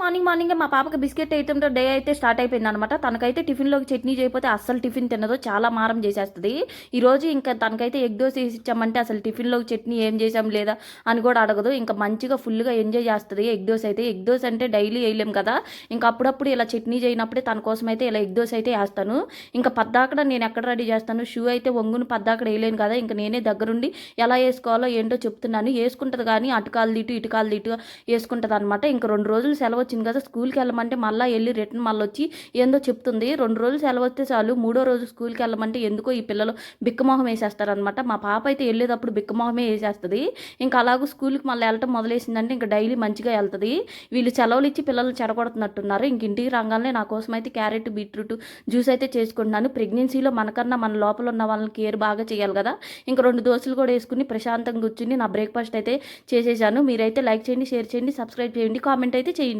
Morning morning మా పాపకి biscuit వేయటంతో డే అయితే స్టార్ట్ అయిపోయింది అనమాట తనకైతే టిఫిన్లోకి చట్నీ చేయకపోతే అస్సలు టిఫిన్ తినదు. చాలా మారం చేసేస్తుంది. ఈరోజు ఇంకా తనకైతే ఎగ్ దోశ వేసి ఇచ్చామంటే అసలు టిఫిన్లోకి చట్నీ ఏం చేసాం లేదా అని కూడా అడగదు. ఇంకా మంచిగా ఫుల్గా ఎంజాయ్ చేస్తుంది ఎగ్ దోశ అయితే. ఎగ్ దోశ అంటే డైలీ వేయలేం కదా. ఇంకా అప్పుడప్పుడు ఇలా చట్నీ చేయనప్పుడే తన కోసం అయితే ఇలా ఎగ్ దోశ అయితే వేస్తాను. ఇంకా పద్దాకడ నేను ఎక్కడ రెడీ చేస్తాను? షూ అయితే ఒంగును పద్దాకడ వేయలేను కదా. ఇంకా నేనే దగ్గరుండి ఎలా వేసుకోవాలో ఏంటో చెప్తున్నాను. వేసుకుంటుంది కానీ అటుకాలు దిటు ఇటుకాలు దిటు వేసుకుంటుంది అనమాట ఇంకా రెండు రోజులు సెలవు వచ్చింది కదా స్కూల్కి వెళ్ళమంటే మళ్ళీ వెళ్ళి రిటర్న్ మళ్ళీ వచ్చి ఏందో చెప్తుంది. రెండు రోజులు సెలవు వస్తే చాలు మూడో రోజు స్కూల్కి వెళ్ళమంటే ఎందుకో ఈ పిల్లలు బిక్కమొహం వేసేస్తారనమాట మా పాప అయితే వెళ్ళేటప్పుడు బిక్కమొహమే వేసేస్తుంది. ఇంకా అలాగూ స్కూల్కి మళ్ళీ వెళ్ళటం మొదలేసిందంటే ఇంకా డైలీ మంచిగా వెళ్తుంది. వీళ్ళు సెలవులు ఇచ్చి పిల్లలు చెడగొడుతున్నట్టున్నారు. ఇంక ఇంటికి రాగానే నా కోసం అయితే క్యారెట్ బీట్రూట్ జ్యూస్ అయితే చేసుకుంటున్నాను. ప్రెగ్నెన్సీలో మనకన్నా మన లోపల ఉన్న వాళ్ళని కేర్ బాగా చేయాలి కదా. ఇంకా రెండు దోశలు కూడా వేసుకుని ప్రశాంతంగా కూర్చుని నా బ్రేక్ఫాస్ట్ అయితే చేసేసాను. మీరైతే లైక్ చేయండి షేర్ చేయండి సబ్స్క్రైబ్ చేయండి కామెంట్ అయితే చేయండి.